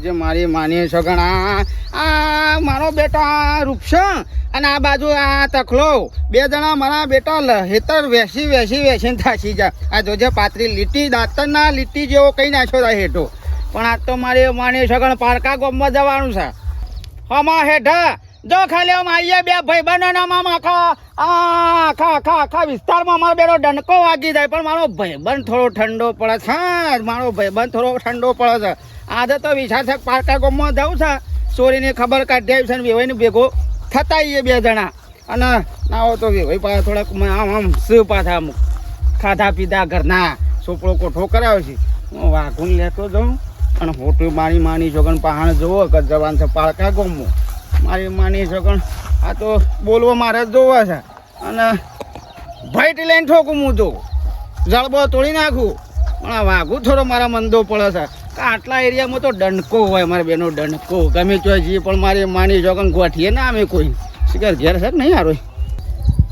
જોજે મારી માની સગણા આ મારો બેટા રૂપસણ. અને આ બાજુ આ તખલો. બે જણા મારા બેટા હેતર વેસી વેસી વેસીને થાસી જાય આ જોજે પાતરી લીટી, દાંતરના લીટી જેવો કઈ નાખ્યો તા હેઠો. પણ આ તો મારી માની સગણ પારકા ગોમમાં જવાનું છે. હમા હેઠા. જો ખાલી આમ આઈએ બે ભાઈબંધોના આમ આખા આખા આખા આખા વિસ્તારમાં મારો બેડો ડંકો વાગી જાય. પણ મારો ભાઈબંધ થોડો ઠંડો પડે છે. મારો ભાઈબંધ થોડો ઠંડો પડે છે. આજે તો વિશાળ છે, પારકા ગામમાં જાઉં છે ચોરીની ખબર કાઢી આવી છે ને વેવાઈને ભેગો થતા આઈએ બે જણા. અને ના હોય તો વેવાઈ પાછા થોડાક આમ આમ, સ પાછા આમ ખાધા પીધા ઘરના. છોપડો કોઠો કરાવ્યો છે. હું વાઘુન લેતો જાઉં અને હોટલ મારી માની જોગણ પહાણ જોવો કે જવાન છે પાળકા ગામમાં. મારી માની જોગણ આ તો બોલવો મારે જોવો છે. અને ભાઈટ લઈને ઠોકું હું જો જળબો તોડી નાખું. પણ આ વાઘું થોડો મારા મંદો પડે છે. કે આટલા એરિયામાં તો ડંકો હોય મારા બેનો ડંકો. ગમે તો જઈએ પણ મારી માની જો ગોઠીએ ના અમે કોઈ. શિકાર ઘેર છે નહીં હારો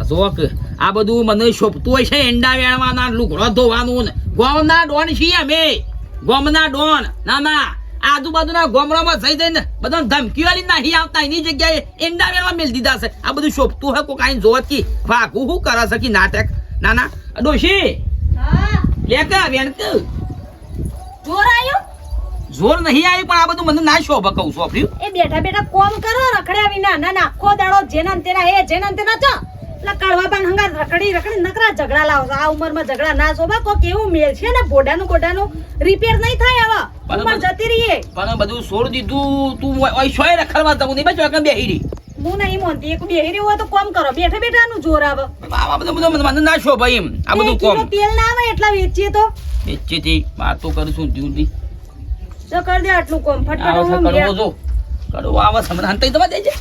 જોક આ બધું મને શોભતું હોય છે એંડા વેણવાના લુગડો ધોવાનું ને. ગોમના ડોન છીએ અમે. ગોમના ડોન. ના ના. આજુબાજુના ગોમડામાં જઈ જઈને બધા ધમકી વાળી નહીં આવતા એની જગ્યાએ એંડા વેણવા મેલ દીધા છે. આ બધું શોભતું હોય કોઈ કાંઈ જોત કી. વાઘું શું કરે છે કે નાટક? ના ના. ડોશી. હા. લે વેણક જોર આયો? જોર નહીં આવી પણ આ બધું મને ના શોભ કહું છું આપણું એ બેઠા બેઠા કોમ કરો રખડ્યા વિના. ના ના આખો દાડો જેના તેના હે જેના તેના ચો. એટલે કડવા હંગા રખડી રખડી નકરા ઝઘડા લાવો આ ઉંમરમાં ઝઘડા ના શોભા. કોક એવું મેલ છે ને ગોડાનું ગોડાનું રિપેર નહીં થાય આવા. ઉંમર જતી રહીએ. પણ બધું છોડ દીધું. તું ઓય શોય રખડવા જવું નહીં બસ બેહી રહી. હું નહીં મોનતી એક બેહી રહ્યું હોય તો કોમ કરો. બેઠા બેઠાનું જોર આવે. આ બધું બધું મને ના શોભે એમ. આ બધું કોમ. તેલ ના આવે એટલા વેચીએ તો. નિશ્ચિતથી વાતો કરું છું ડ્યુટી જો કરી દે આટલું કોમ. ફટફટ હું છે જો કડવો આવે છે. મને દવા દેજે.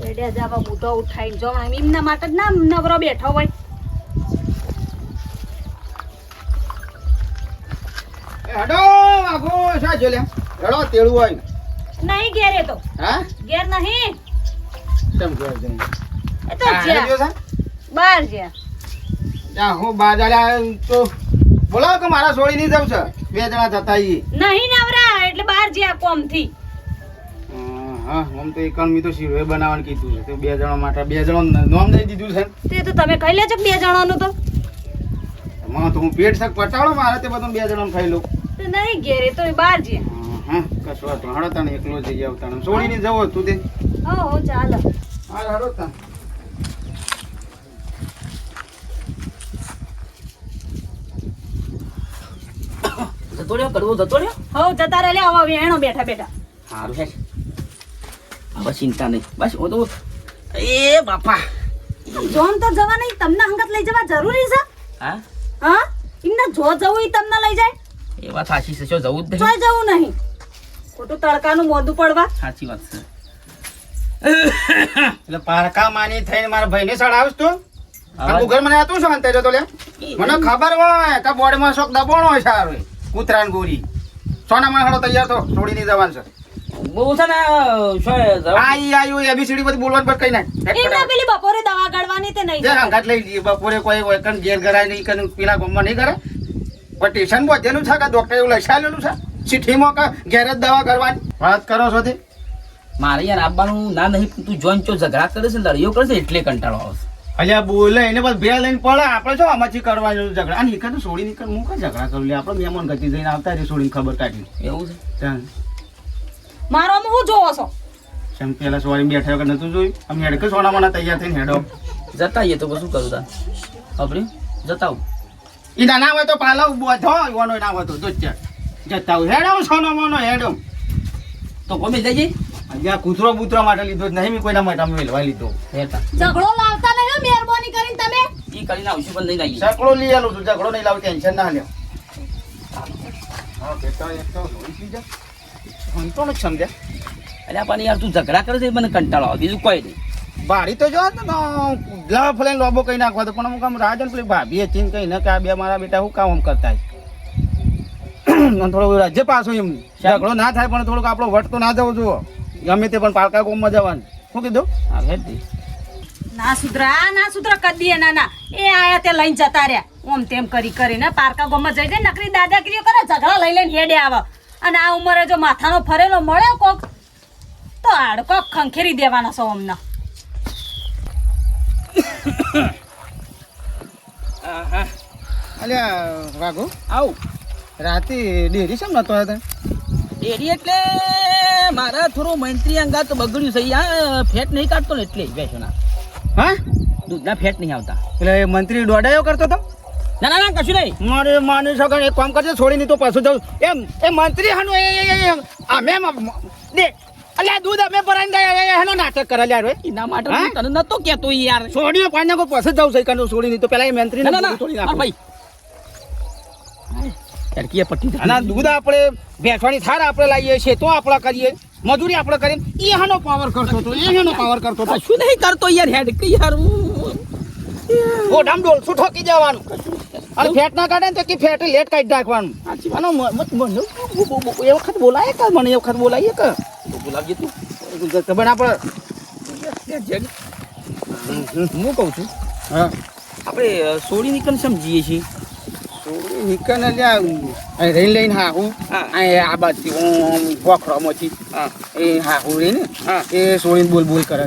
બેડ્યા જાવા બુધો ઉઠાઈને જો એમના માટે જ ના નવરો બેઠો હોય. હેડો હેડો તેડું. નહીં ઘેર તો. હા? ઘેર નહીં? તમ ઘેર જઈને? એ તો જ્યાં? બહાર જ્યાં. ત્યાં હું આલ્યા તો બોલાવો કે મારા છોડી નહીં જવું છે? બે જણા થતા ઈ નહીં નવરા એટલે બહાર જ્યાં કોમથી હા આમ તો એકણ તો શીરો બનાવવાનું કીધું છે. તો બે જણા માટે બે જણા નોમ દઈ દીધું છે. તે તો તમે ખાઈ લેજો બે જણાનું તો. માં તો હું પેટ સક પટાડો મારે તે બધું બે જણા ખાઈ લઉં. તો નહીં ઘેરે તો બહાર જ્યાં. હા, કશું વાંધો. હળો તને એકલો જઈ આવતા છોડી નહીં જવો તું તે હો હો ચાલો હા તને જતો રહ્યો જતો રહ્યો? હો જતા રહે. હવે વેણો બેઠા બેઠા. સારું છે હવે ચિંતા નહીં. બસ હું તો એ બાપા. જોન તો જવા નહીં. તમને હંગત લઈ જવા જરૂરી છે? હા? હા? એમને જો જવું એ તમને લઈ જાય. એ વાત સાચી છે. જો જવું જ નહીં. જવું નહીં. ખોટું તડકાનું મોઢું પડવા. સાચી વાત છે. એટલે પારકા માની થઈને મારા ભાઈને સડાવશ તું? ગુગલ ઘર મને આતું શું અંતે જતો લે? મને ખબર હોય કે બોર્ડમાં શોખ દબાણો હોય સારો કૂતરાન ગોરી. સોના માં હળો તૈયાર થો છોડી નહીં જવાનું છે. બહુ છે ને આઈ આયુ એબીસીડી બધી બોલવાનું પર કઈ નાખ એમને પેલી બપોરે દવા ગાળવાની તે નહીં હંગાત લઈ જઈએ બપોરે કોઈ હોય કણ ઘેર નહીં કણ પેલા ગામમાં નહીં કરે પણ સ્ટેશન પહોંચેલું છે કે ડોક્ટર એવું લખાયેલું છે? ચિઠ્ઠીમાં કે ઘેર જ દવા કરવાની? વાત કરો છો તે મારે યાર આવવાનું ના નહીં પણ તું જોઈન ચો ઝઘડા કરે છે લડીઓ કરે છે એટલે કંટાળો આવશે અલ્યા બોલે એને બસ બે લઈને પડે આપણે જો આમાંથી કરવાનું ઝઘડા. અને એકાદ છોડી નીકળ હું કઈ ઝઘડા કરું? લે આપણે મહેમાન ગતિ જઈને આવતા રહી છોડીને ખબર કાઢી એવું છે? મારો હું જોવો છો? જેમ પેલા સોરી બેઠા વગર નતું જોયું અમે હેડકે સોના મને તૈયાર થઈને હેડો. જતા આવીએ તો શું કરું તા આપણે જતા આવું. એ ના ના હોય તો પાલવ ઊભો ઈવાનો ના હોય તો ચાર જતા હોય. હેડો સોનો મોનો હેડો. તો ગમે જઈએ અહીંયા કૂતરો બૂતરો માટે લીધો જ નહીં મેં કોઈના માટે અમે વેલવા લીધો. હેતા ઝઘડો લાવતા નહીં મહેરબાની કરીને તમે. ઈ કરીને આવશું પણ નહીં લઈ આલું તું ઝઘડો નહીં લાવ ટેન્શન ના લ્યો. હા બેટા એક તો જોઈ હંતો સમજ્યા. અરે પણ યાર તું ઝઘડા કરે છે મને કંટાળો આવે. બીજું કોઈ નહીં. બારી તો જો ને તો લફ લોબો કઈ નાખવા તો પણ અમુક આમ રાજન પેલી ભાભી ચીન કઈ ન કે આ બે મારા બેટા શું કામ આમ કરતા છે? થોડું રાજ્ય પાછું એમ. ઝઘડો ના થાય પણ થોડુંક આપણો વટ તો ના જવો જુઓ. ગમે તે પણ પાલકા ગોમમાં જવાનું. શું કીધું? ના સુધરા આ ના સુધરા કદી ના ના. એ આયા તે લઈને જતા રહ્યા. ઓમ તેમ કરી કરીને પારકા ગોમમાં જઈ જઈને નકરી દાદાગીરીઓ કરે ઝઘડા લઈ લઈને હેડે આવે. અને આ ઉંમરે જો માથાનો ફરેલો મળ્યો કોક તો આડકો ખંખેરી દેવાનો છો અમને. અલ્યા વાઘો. આવું. રાતે ડેરી શેમ નતો હતા ડેરી એટલે મારા થોડું મંત્રી અંગાત બગડ્યું છે. યા ફેટ નહીં કાઢતો ને એટલે બેસોના હા? દૂધના ફેટ નહીં આવતા. એટલે મંત્રી દોડાયો કરતો હતો ના ના ના કશું નહીં. મારે માની શકો એક કામ કરજે છોડી નહીં તો પાછું જાઉં એમ એ મંત્રી હાનું એ અમે દે. અલ્યા દૂધ અમે ભરાઈને એનો નાટક કરે યાર એના માટે તને નતો કેતો યાર. છોડીને પાણી કોઈ પાછું જાઉં છે કાંડો છોડી નહીં તો પેલા એ મંત્રી ના ના ભાઈ. યાર પટ્ટી અને દૂધ આપણે ભેંસવાની થાર આપણે લાવીએ છીએ તો આપણે કરીએ. મજૂરી આપણે કરીએ. એ હાનો પાવર કરતો હતો એ એનો પાવર કરતો હતો. શું નહીં કરતો યાર હેડ કે યાર ઓઢામ ડોલસું ઠોકી જવાનું? અને ફેટ ના કાઢે તો કે ફેટ લેટ કાઢી નાખવાનું. મને એ વખત બોલાય કે મને એ વખત બોલાય કે? બોલાવજે તું. ખબર આપણે હું કહું છું હા. આપણે સોળી નીકળ સમજીએ છીએ. નીકળને લ્યા રહી લઈને હાહુ આ બાજુ હું પોખરામાંથી હા. એ હાહુ રહીને હા. એ સોળીને બોલ બોલ કરે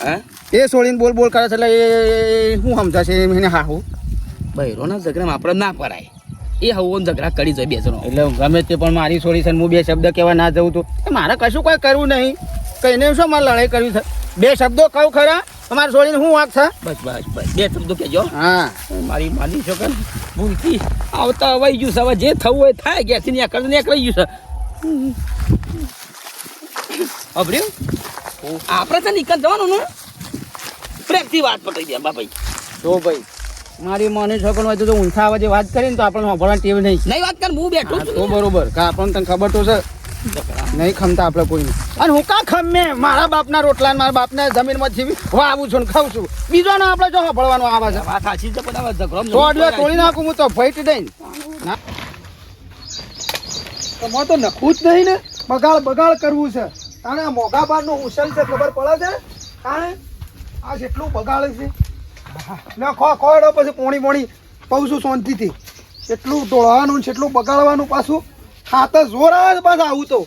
હા? છે એ સોળીને બોલ બોલ કરે છે એટલે એ શું સમજાશે? એને હા હું. બૈરોના ઝઘડામાં આપણે ના પરાય એ હવો ઝઘડા કરી જાય બે જણો એટલે ગમે તે પણ મારી સોરી છે હું બે શબ્દ કહેવા ના જવું તો. મારે કશું કોઈ કરવું નહીં. કહીને શું મારે લડાઈ કરવી છે? બે શબ્દો કહું ખરા? તમારે છોડીને શું વાંક છે? બસ બસ બસ. બે શબ્દો કહેજો. હા. મારી માની છો કે ભૂલથી આવતા અવાઈ ગયું છે. હવે જે થવું હોય થાય. ઘેરથી ને એકડ ને એકડ ગયું છે. અભર્યું? આપણે તો નીકળ જવાનું ને. પ્રેમથી વાત પકડી દે બાપા જો ભાઈ મારી મને છોકરો હોય તો જો આવે વાત કરીને તો આપણને સાંભળવાની ટેવ નહીં. નહીં વાત કર હું બેઠો તો બરોબર. કા આપણને તને ખબર તો છે. નહીં ખમતા આપણે કોઈ અને હું કા ખમે? મારા બાપના રોટલા ને મારા બાપના હું વાવું છું ને ખાઉં છું. બીજો ને આપણે જો સાંભળવાનો આવે છે વાત સાચી છે પણ હવે ઝઘડો તો અડવા તોડી નાખું હું તો ફાઈટ દઈને. ના. તમારે તો નખવું જ નહીં ને. બગાડ બગાડ કરવું છે. તાણે આ મોઘા બારનો ઉછલ છે ખબર પડે છે? તાણે આ જેટલું બગાડે છે. લે ખો ખોડો પછી પોણી પોણી પઉં છું શાંતિથી. એટલું ઢોળવાનું ને એટલું બગાડવાનું પાછું હાથ જોર આવે પાછા આવું તો.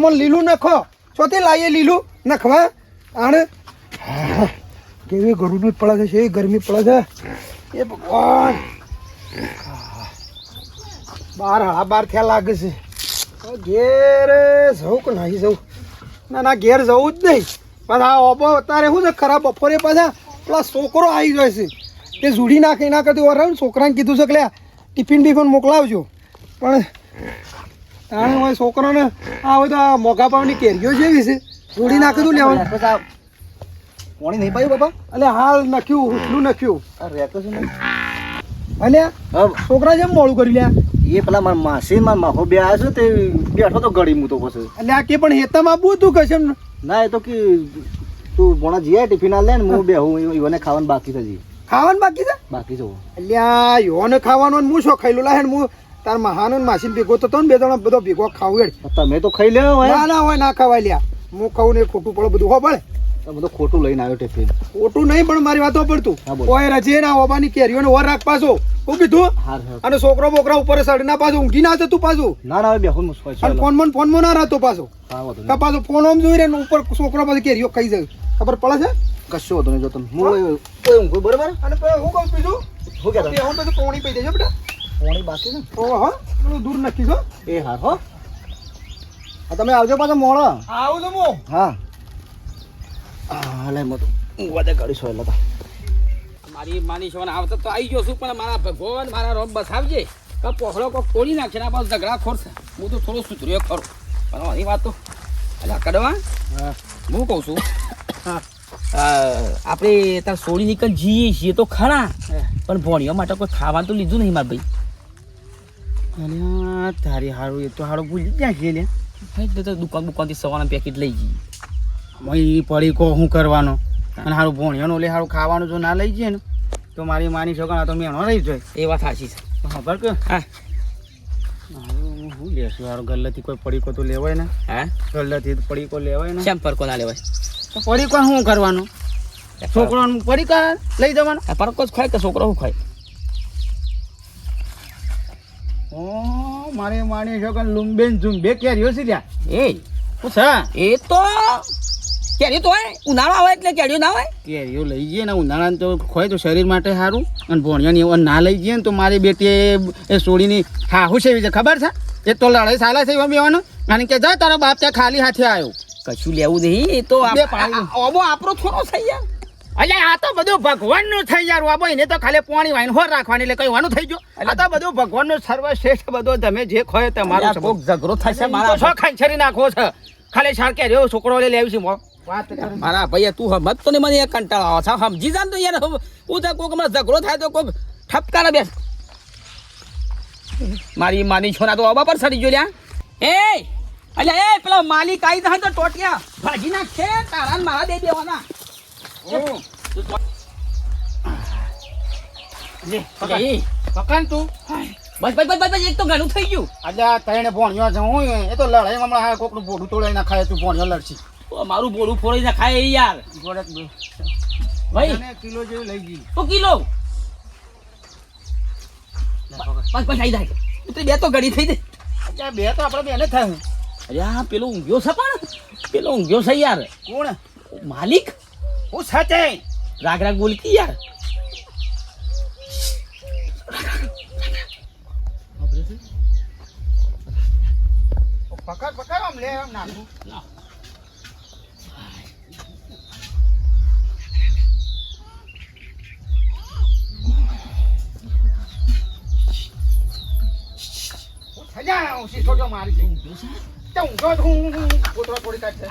મને લીલું નખો. ચોથી લાવીએ લીલું નખવા. આણે કેવી ગરમી પડે છે એ ગરમી પડે છે. એ ભગવાન. બાર હળા બાર થયા લાગે છે. ઘેર જવું કે નહીં જવું ના ના, ઘેર જવું જ નહીં. પાછા આ ઓબો અત્યારે શું છે ખરાબ બપોરે પાછા પેલા છોકરો આવી જાય છે. તે જુડી નાખી એના કરતી વાર છોકરાને કીધું છે કે ટિફિન બિફિન મોકલાવજો. પણ તાણે હોય છોકરાને આ હોય તો આ મોઘા ભાવની કેરીઓ જેવી છે. જોડી નાખી દઉં લેવાનું. પાણી નહીં પાયું બાપા? એટલે હાલ નખ્યું હુસલું નખ્યું. આ રહેતો છે અલે છોકરા જેમ મોડું કરી લ્યા. એ પેલા મારા માસી માં માહો બે આવ્યા છે તે બેઠો તો ગળી મૂતો પછી. એટલે આ કે પણ હેતામાં આપવું હતું કશે ના એ તો કે તું ભણા જીયા ટિફિન આલે લે ને હું બે હું ઈવને ખાવાનું બાકી છે જી ખાવાનું બાકી છે? બાકી છે અલ્યા યોને ખાવાનું હું શું ખાઈ લાહે હું તાર મહાનો ને માસી ભેગો તો ને બે જણા બધો ભેગો ખાવું હેડ. તમે તો ખાઈ લેવો ના ના હોય ના ખાવાય લ્યા. હું ખાવું ને ખોટું પડે બધું હો પડે. બધું ખોટું લઈને આવ્યો ટેફિન ખોટું નહીં પણ મારી વાતો પડતું. ઓય રજે ના ઓબાની કેરીઓને ઓર રાખ પાછો. હું કીધું? અને છોકરો બોકરા ઉપર સડ ના પાછો ઊંઘી ના જતું પાછું. ના ના બે હું અને ફોનમાં ફોનમાં ના રહેતો પાછો. કા પાછો ફોન આમ જોઈ રે ને ઉપર છોકરો પાસે કેરીઓ ખાઈ જાય. ખબર પડે છે? કશું હતું નહીં જો તમે. હું બરોબર? અને હું કહું બીજું? હું કહેતા. હું પછી પોણી પી દેજો બેટા. પોણી બાકી છે ઓહો હા? પેલું દૂર નક્કી છો? એ હા હો. આ તમે આવજો પાછો મોડો. આવું તો હું. હા. હા લે મત ઊંઘવા દે ગાડી સોય લતા. મારી માની છો આવતો તો આવી ગયો છું પણ મારા ભગવાન મારા રોમ બસાવજે. કે પોખડો કોક તોડી નાખે ને બસ ઝઘડા ખોરશે હું તો થોડો સુધર્યો ખરો. પણ મારી વાત તો એટલે કડવા હું. કહું છું હા. આપણે તાર સોળી નીકળ જઈએ છીએ તો ખરા. પણ ભોણીઓ માટે કોઈ ખાવાનું તો લીધું નહીં મારા અલ્યા તારી હારું એ તો હારું ભૂલી ક્યાં છે લે ભાઈ તો દુકાન દુકાનથી સવારના પેકેટ લઈ જઈએ. મય પડી કો શું કરવાનો? અને હારું ભોણિયાનું ઓલે હારું ખાવાનું જો ના લઈ જઈએ ને તો મારી માની છોકરા આ તો મેણો રહી જાય. એ વાત સાચી છે. ખબર કે? હા. હારું હું લેશું હારું ગલ્લેથી કોઈ પડીકો તો લેવાય ને. હા? ગલ્લેથી પડીકો લેવાય ને. શેમ પરકો ના લેવાય? તો પડીકો શું કરવાનો? છોકરો પડીકા લઈ જવાનું? પરકો જ ખાય કે છોકરો શું ખાય? મારે માની છો કે લુંબેન ઝુંબે કેરીઓ છે ત્યાં. એ શું છે? એ તો કેરી તો હોય ઉનાળો આવે એટલે કેરીઓ ના હોય. કેરીઓ લઈ જઈએ ને ઉનાળાને તો ખોય તો શરીર માટે સારું. અને ભોણિયાની એવા ના લઈ જઈએ ને તો મારી બેટી એ સોડીની છે એવી છે. ખબર છે? એ તો લડાઈ સાલા છે એવા બેવાનો. અને કે જા તારો બાપ ત્યાં ખાલી હાથે આવ્યો. કશું લેવું નહીં એ તો આપણો થોડો થઈ યાર અલ્યા આ તો બધું ભગવાનનું થઈ યાર બાબો એને તો ખાલી પાણી વાઈન હોર રાખવાની એટલે કઈ વાનું થઈ ગયું? આ તો બધું ભગવાનનું સર્વશ્રેષ્ઠ બધું તમે જે ખોય તમારો કોક ઝઘડો થશે મારા છો ખંચરી નાખો છે. ખાલી શાર કે રહ્યો છોકરો લઈ લેવી છે મો. મારા ભાઈ તું હમત તો નહીં મને એક કંટાળો આવે છે સમજી જાન તો યાર હું તો કોકમાં ઝઘડો થાય તો કોક ઠપકારા બેસ. મારી માની છોરા તો અબા પર સડી ગયો લ્યા. એ અલ્યા એ પેલો માલિક આવી તો ટોટિયા. ભાજી નાખશે તારા ને મારા દે દેવાના. પકડ. તું. બસ બસ બસ બસ બસ, એક તો ઘણું થઈ ગયું. અલ્યા તઈને ભોણિયો છે હું એ. તો લડાઈ હમણાં કોકનું બોડું તોડાઈ નાખાય તું ભોણિયો લડશી. તો મારું બોલું ફોડી નાખાય ખાય યાર. ભાઈ. તને કિલો જેવું લઈ ગઈ. તો કિલો. બસ બસ આવી જાય ઉતરી બે તો ઘડી થઈ દે. બે તો આપણે બેને થાય. અરે પેલો ઊંઘ્યો છે પણ. પેલો ઊંઘ્યો છે યાર. કોણ? માલિક? હું સાચે રાગ રાગ બોલતી યાર. પકડ પકડ આમ લે આમ નાખું.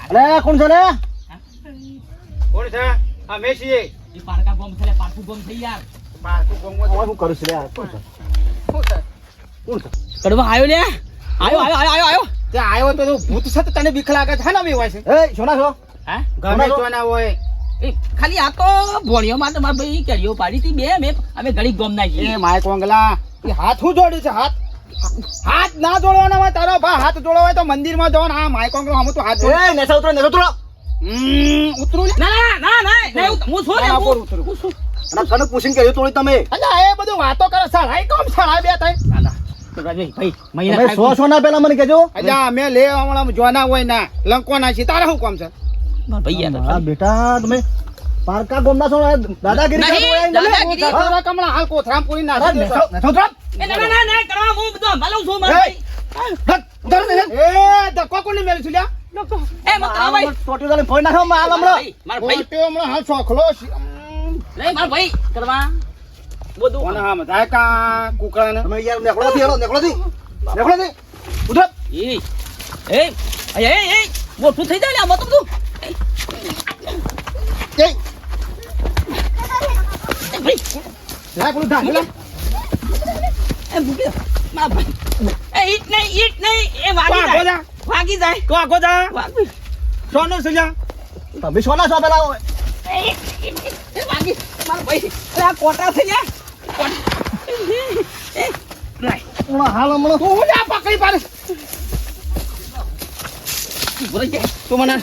અરે કોણ છો રે? કોણ છે? અમે છીએ એ પારકા બોમ્બ છે પારકું ગોમ છે યાર. બારકું બોમ્બ હું શું કરું છું યાર કોણ છે? કોણ છે? કડવા આવ્યો લે? આવ્યો આવ્યો આવ્યો આવ્યો તે આવ્યો તો તું ભૂત છે તને બીક લાગે છે ને બી હોય છે એ સોના છો હા? ગમે તો ના હોય. એ ખાલી આ તો ભોણિયો તો મારા ભાઈ કેરીઓ પાડી હતી બે મેં અમે ઘડી ગોમ ના એ માય કોંગલા એ હાથ હું જોડ્યું છે હાથ? હાથ ના જોડવાના હોય તારો ભા હાથ જોડવા હોય તો મંદિરમાં જવાનું હા માય કોંગલો હમ તો હાથ જોડે. નેસા ઉતરો નેસા ઉતરો. હમ, ઉતરું ના ના ના ના ના હું- હું છું ને હું- ઉતરું. હું છું કનક પૂછીને કેરી તોડી તમે. અલ્યા એ બધું વાતો કરે સળાઈ કોમ સળાઈ બે થાય ના ના. તો રાજભાઈ ભાઈ મહિના તમે સો સોના પેલા મને કેજો અલ્યા અમે લે હમણાં જોના હોય ના લંકો ના તારે શું કોમ છે? હા બેટા તમે પારકા ગોમના છો દાદાગીરી કરો કમળા હાલ કોથરામ પૂરી એ ના ના ના ના કરવા હું બધો સંભાળું છું મારા એ, ભાઈ. ધર, ધર, ધર. એ ધક્કો કોને મેલું છું લ્યા? એ મત ભાઈ ટોટીઓ તારે ફોડી નાખો માં હાલ હમણાં. મારા ભાઈ. પોતે હમણાં હાલ ચોખલો છે. હમ. નહીં મારા ભાઈ કરવા. બધું કોને હા મધાય કા કુકડાને તમે યાર નેકળો નથી હેલો નેકળો નથી નેકળો નથી ઉતરો એ એ એ એ મોટું થઈ જાય આમાં તો બધું. એ. એ ભાઈ. લા પેલું ઢાંકી લે. એ મૂકી દો. મારા ભાઈ. એ ઈટ નહીં ઈટ નહીં એ વાગી જાય. વાગી જાય. તું આખો જા. વાગી. સોનું છે લ્યા. તમે સોના પેલા વાગી. મારા ભાઈ અરે આ કોટા થઈ કોટા. હાલ હમણાં. તું હું જા પકડી પાડ ઊભો રહી જાય. તું મને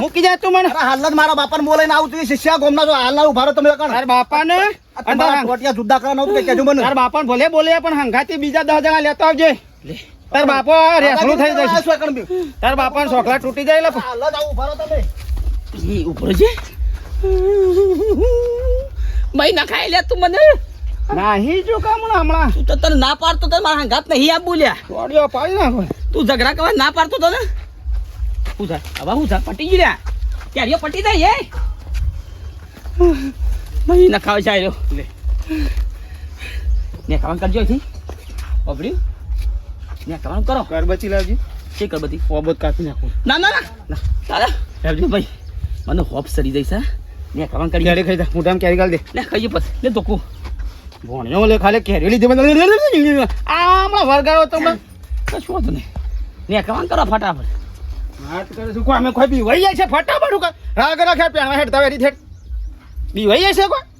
મૂકી જાય તું મને. હાલત હાલ જ મારા બાપાને બોલાઈને આવું તું. શિષ્યા ગોમના જો હાલના ઊભા રહો તમે તાર તારા ટોટિયા જુદા કરવાના તાર બાપાને ભલે બોલે પણ હંગાથી બીજા દસ જણા લેતો આવજે. લે. તાર બાપો રેસણું થઈ જશે? તાર બાપા સોખલા તૂટી જાય એ ઊભો છે જાય. ભાઈ ના ખાઈ લે તું મને. નાહી જો કામ હમણાં? તું તો તને ના પાડતો તો મારા હાથ નહીં આપ બોલ્યા. ઓડિયો પાડી નાખો. તું ઝઘડા કરવા ના પાડતો તો ને હું થાય હવે હું થાય પટી ગયું ક્યારીઓ પટી જાય એ ભાઈ ના ખાવા ચાલ્યો લે. ને ખાવાનું કરજો અહીંથી. ઓબડ્યું. ને ખાવાનું કરો. કરબચી લાવજી. શી કર બધી ઓબત કાપી નાખો. ના ના ના. ના. તારા હેરજો ભાઈ. મને હોપ સરી જઈશ હા. ને ખાવાનું કરી કેરી ખાઈ જા. મોઢામાં કેરી ગાળ દે. લે ખાઈ પછી. લે ધોકું. ભણ્યો લે ખાલી કેરી લીધી. મને આ હમણાં વરગાડો તો હમણાં કશું વાંધો નહીં. ને ખાવાનું કરો ફટાફટ. વાત કરે છે. કોઈ અમે કોઈ બી જાય છે ફટાફટ રાગ રાખે પેણા હેઠ તવેરી થેડ બી વહી જાય છે કોઈ?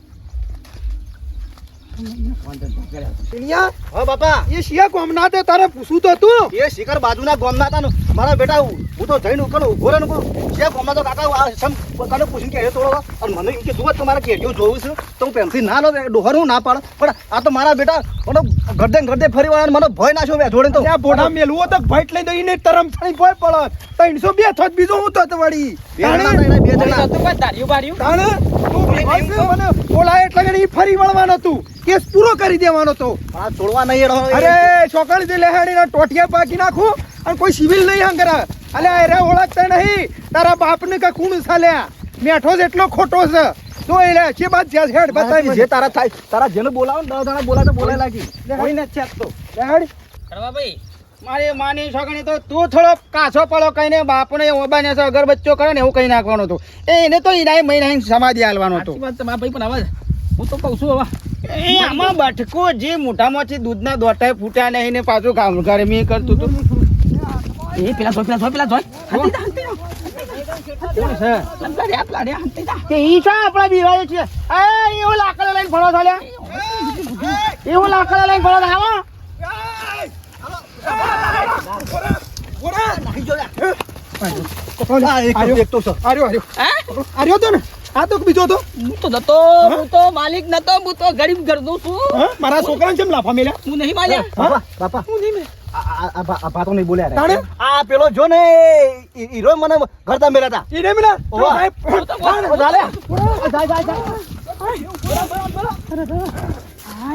બાપા. એ શિયા કોમના તે તારે પૂછવું તો તું એ શિખર બાજુના ગામના હતા મારા બેટા હું તો જઈને ઉકળ ઊભો રહ્યો શિયા ગામમાં તો કાકા આ સમ કને પૂછીને કે તોડો અને મને એમ કે જુઓ તમારા કેડીઓ જોવું છે તો હું પેમથી ના લો ડોહર હું ના પાડે. પણ આ તો મારા બેટા મને ગરદે ગરદે ફરી વળ્યા મને ભય ના જોડે તો? ત્યાં બોડા મેલવો તો ભાઈટ લઈ દઈને તરમ થણી ભોય પડે ત્રણસો બે થોત બીજો હું તો વળી. બે જણા બાર્યું તું બોલાય એટલે ફરી વળવાનો તું. કેસ પૂરો કરી દેવાનો તો. આ છોડવા નહીં અરે છોકરી થી લેહાડીને ટોટિયા પાકી નાખું અને કોઈ સિવિલ નહીં હંગરા. અલે અરે ઓળખતા નહીં. તારા બાપને કે ખૂણ સાલ્યા મેઠો જ એટલો ખોટો છે. તો એ લે છે બાદ જ્યાં હેડ બતાવી જે તારા થાય તારા જેને બોલાવો ને દસ જણા બોલાવે તો બોલાય લાગી. કોઈ નથી તો. લેહાડ. કરવા ભાઈ મારી માની છોકરી તો તું થોડો કાચો પડો કહીને બાપને ઓબાને છે અગરબત્તીઓ કરે ને એવું કહી નાખવાનું હતું. એ એને તો ઈનાય મહિના સમાધિ આલવાનો હતું. તમારા ભાઈ પણ હવે હું તો કહું છું હવે. આમાં બટકો જે મોટામાંથી દૂધના દોટા ફૂટ્યા નહીં ને પાછું કરે મેં કરતું હતું એ પેલા જોઈ પેલા જોઈ પેલા જોઈ હંતી જા, હંતી જા. કોણ છે એવો લાકડા લઈને ફરો ચાલ્યા એવો લાકડા લઈને ફરો આવો હે? આર્યો તો ને આ તો બીજો તો હું તો નતો હું? તો માલિક નતો હું તો ગરીબ ઘરનો છું. મારા છોકરાને કેમ લાફા મેલ્યા? હું નહીં માલ્યા. બાપા બાપા આ- આ- આ ભા- નહીં બોલ્યા. તાણે? આ પેલો જો ને હીરો મને ઘરતા મેલા હતા નહીં મિલા. સાહેબ, ચાલે.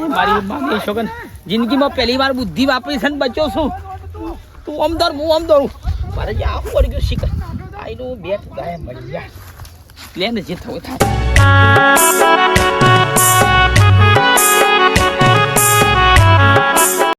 મારી છોકન જિંદગીમાં પહેલી વાર બુદ્ધિ વાપરી છે ને બચ્યો છું. તું આમ દોર હું આમ દોરું. મારે જે આવું પડી ગયું શીખ આઈનું બેટ ગાય મળી ગયા. 连得起头疼。